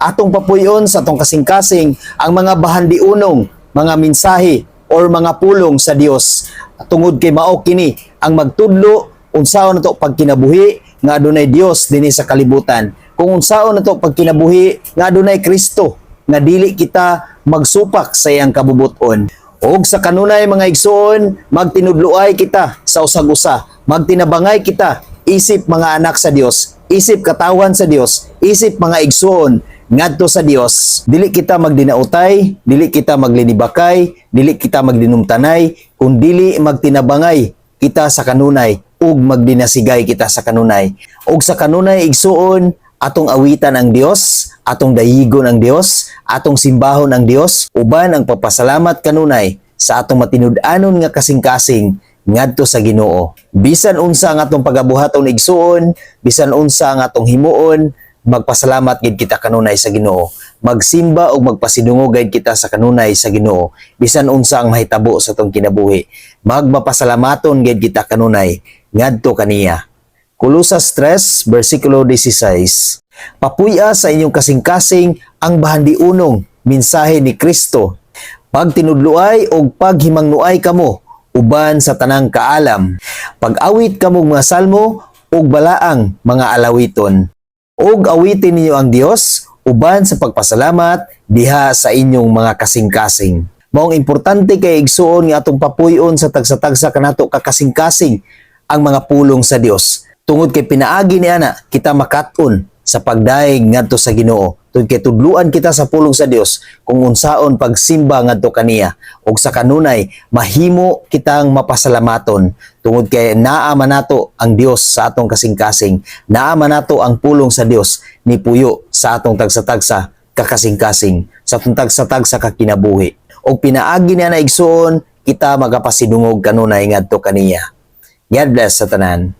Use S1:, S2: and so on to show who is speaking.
S1: atong papuyon sa atong kasing-kasing ang mga bahandiunong, mga mensahe or mga pulong sa Dios. Tungod kay mao kini ang magtudlo unsaon nato pagkinabuhi nga adunay Dios dinhi sa kalibutan. Kung unsaon nato pagkinabuhi nga adunay Kristo nga dili kita magsupak sa iyang kabubuton. Og sa kanunay mga igsoon, magtinudluay kita sa usag-usa, magtinabangay kita isip mga anak sa Dios, isip katawan sa Dios, isip mga igsoon ngadto sa Dios. Dili kita magdinautay, dili kita maglinibakay, dili kita magdinumtanay, kung dili magtinabangay kita sa kanunay ug magdinasigay kita sa kanunay. Ug sa kanunay igsuon atong awitan ang Dios, atong dayigon ang Dios, atong simbahon ang Dios, uban ang pagpasalamat kanunay sa atong matinud-anon nga kasing-kasing ngadto sa Ginoo. Bisan unsa ang atong pagabuhaton igsuon, bisan unsa ang atong himuon, magpasalamat gid kita kanunay sa Ginoo. Magsimba ug magpasidungog gid kita sa kanunay sa Ginoo. Bisan unsa ang mahitabo sa atong kinabuhi, magmapasalamaton gid kita kanunay ngadto kaniya. Kulusas 3, versikulo 16. Papuya sa inyong kasing-kasing ang bahandiunong mensahe ni Kristo. Pagtinudluay o paghimangnuay kamo, uban sa tanang kaalam. Pag-awit kamo mga salmo, ug balaang mga alawiton. Og awitin ninyo ang Dios, uban sa pagpasalamat, diha sa inyong mga kasing-kasing. Maong importante kay igsuon nga atong papuyon sa tagsa-tagsa kanato kakasing-kasing ang mga pulong sa Dios. Tungod kay pinaagi ni ana kita makaton sa pagdaig ngadto sa Ginoo. Tungod kay tudluan kita sa pulong sa Dios kung unsaon pagsimba ngadto kaniya ug sa kanunay mahimo kitang mapasalamaton tungod kay naa man nato ang Dios sa atong kasing-kasing. Naa man nato ang pulong sa Dios ni puyo sa atong tagsa-tagsa kakasing-kasing sa atong tagsa-tagsa kakinabuhi. Og pinaagi na igsuon kita magapasidungog kanunay ngadto kaniya. God bless sa tanan.